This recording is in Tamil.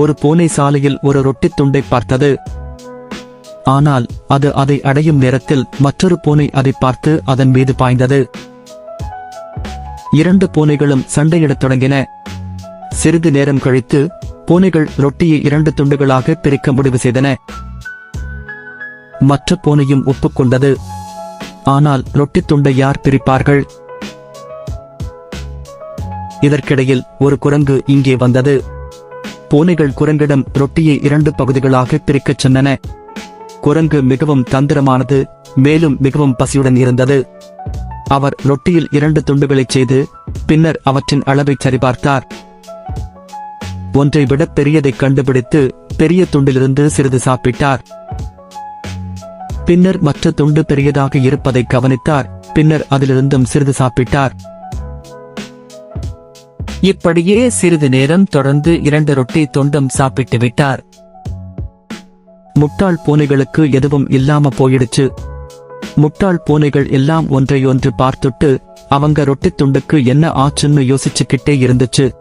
ஒரு பூனை சாலையில் ஒரு ரொட்டி துண்டை பார்த்தது. ஆனால் அது அதை அடையும் நேரத்தில் மற்றொரு பூனை அதை பார்த்து அதன் மீது பாய்ந்தது. இரண்டு பூனைகளும் சண்டையிடத் தொடங்கின. சிறிது நேரம் கழித்து பூனைகள் ரொட்டியை இரண்டு துண்டுகளாக பிரிக்க முடிவு செய்தன. மற்ற பூனையும் ஒப்புக்கொண்டது ஆனால் ரொட்டி துண்டை யார் பிரிப்பார்கள்? இதற்கிடையில் ஒரு குரங்கு இங்கே வந்தது. பூனைகள் குரங்கிடம் ரொட்டியை இரண்டு பகுதிகளாக பிரிக்கச் சொன்னன. குரங்கு மிகவும் தந்திரமானது மேலும் மிகவும் பசியுடன் இருந்தது. அவர் ரொட்டியில் இரண்டு துண்டுகளைச் செய்து பின்னர் அவற்றின் அளவை சரிபார்த்தார். ஒன்றை விட பெரியதை கண்டுபிடித்து பெரிய துண்டிலிருந்து சிறிது சாப்பிட்டார். பின்னர் மற்ற துண்டு பெரியதாக இருப்பதை கவனித்தார். பின்னர் அதிலிருந்தும் சிறிது சாப்பிட்டார். இப்படியே சிறிது நேரம் தொடர்ந்து இரண்டு ரொட்டி தொண்டம் சாப்பிட்டு விட்டார். முட்டாள் பூனைகளுக்கு எதுவும் இல்லாம போயிடுச்சு. முட்டாள் பூனைகள் எல்லாம் ஒன்றையொன்று பார்த்துட்டு அவங்க ரொட்டித் துண்டுக்கு என்ன ஆச்சுன்னு யோசிச்சுக்கிட்டே இருந்துச்சு.